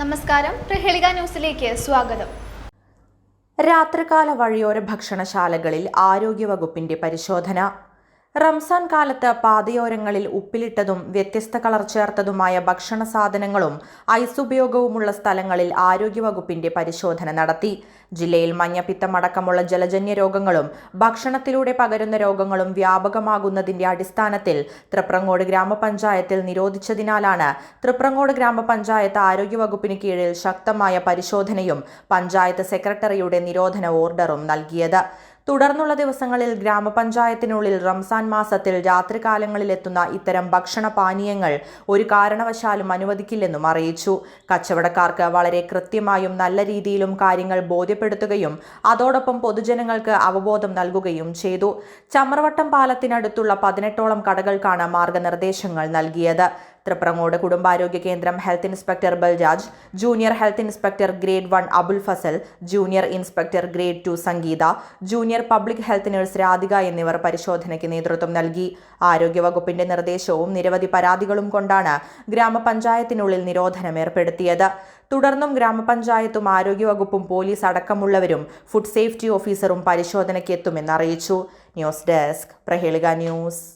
നമസ്കാരം. പ്രഹേളിക ന്യൂസിലേക്ക് സ്വാഗതം. രാത്രികാല വഴിയോര ഭക്ഷണശാലകളിൽ ആരോഗ്യവകുപ്പിന്റെ പരിശോധന റംസാൻ കാലത്ത് പാതയോരങ്ങളിൽ ഉപ്പിലിട്ടതും വ്യത്യസ്ത കളർ ചേർത്തതുമായ ഭക്ഷണ സാധനങ്ങളും ഐസ് ഉപയോഗവുമുള്ള സ്ഥലങ്ങളിൽ ആരോഗ്യവകുപ്പിന്റെ പരിശോധന നടത്തി. ജില്ലയിൽ മഞ്ഞപ്പിത്തമടക്കമുള്ള ജലജന്യ രോഗങ്ങളും ഭക്ഷണത്തിലൂടെ പകരുന്ന രോഗങ്ങളും വ്യാപകമാകുന്നതിന്റെ അടിസ്ഥാനത്തിൽ തൃപ്രങ്ങോട് ഗ്രാമപഞ്ചായത്തിൽ നിരോധിച്ചതിനാലാണ് തൃപ്രങ്ങോട് ഗ്രാമപഞ്ചായത്ത് ആരോഗ്യവകുപ്പിന് കീഴിൽ ശക്തമായ പരിശോധനയും പഞ്ചായത്ത് സെക്രട്ടറിയുടെ നിരോധന ഓർഡറും നൽകിയത്. തുടർന്നുള്ള ദിവസങ്ങളിൽ ഗ്രാമപഞ്ചായത്തിനുള്ളിൽ റംസാൻ മാസത്തിൽ രാത്രികാലങ്ങളിലെത്തുന്ന ഇത്തരം ഭക്ഷണ പാനീയങ്ങൾ ഒരു കാരണവശാലും അനുവദിക്കില്ലെന്നും അറിയിച്ചു. കച്ചവടക്കാർക്ക് വളരെ കൃത്യമായും നല്ല രീതിയിലും കാര്യങ്ങൾ ബോധ്യപ്പെടുത്തുകയും അതോടൊപ്പം പൊതുജനങ്ങൾക്ക് അവബോധം നൽകുകയും ചെയ്തു. ചമ്രവട്ടം പാലത്തിനടുത്തുള്ള പതിനെട്ടോളം കടകൾക്കാണ് മാർഗനിർദ്ദേശങ്ങൾ നൽകിയത്. തൃപ്രങ്ങോട് കുടുംബാരോഗ്യ കേന്ദ്രം health inspector Balraj junior health inspector grade one Abul Fazal junior inspector grade two Sangeetha junior public health nurse Radhika എന്നിവർ പരിശോധനയ്ക്ക് നേതൃത്വം നൽകി. ആരോഗ്യവകുപ്പിന്റെ നിർദ്ദേശവും നിരവധി പരാതികളും കൊണ്ടാണ് ഗ്രാമപഞ്ചായത്തിനുള്ളിൽ നിരോധനം ഏർപ്പെടുത്തിയത്. തുടർന്നും ഗ്രാമപഞ്ചായത്തും ആരോഗ്യവകുപ്പും പോലീസ് അടക്കമുള്ളവരും ഫുഡ് സേഫ്റ്റി ഓഫീസറും പരിശോധനയ്ക്ക് എത്തുമെന്ന് അറിയിച്ചു. News desk Prahelika news.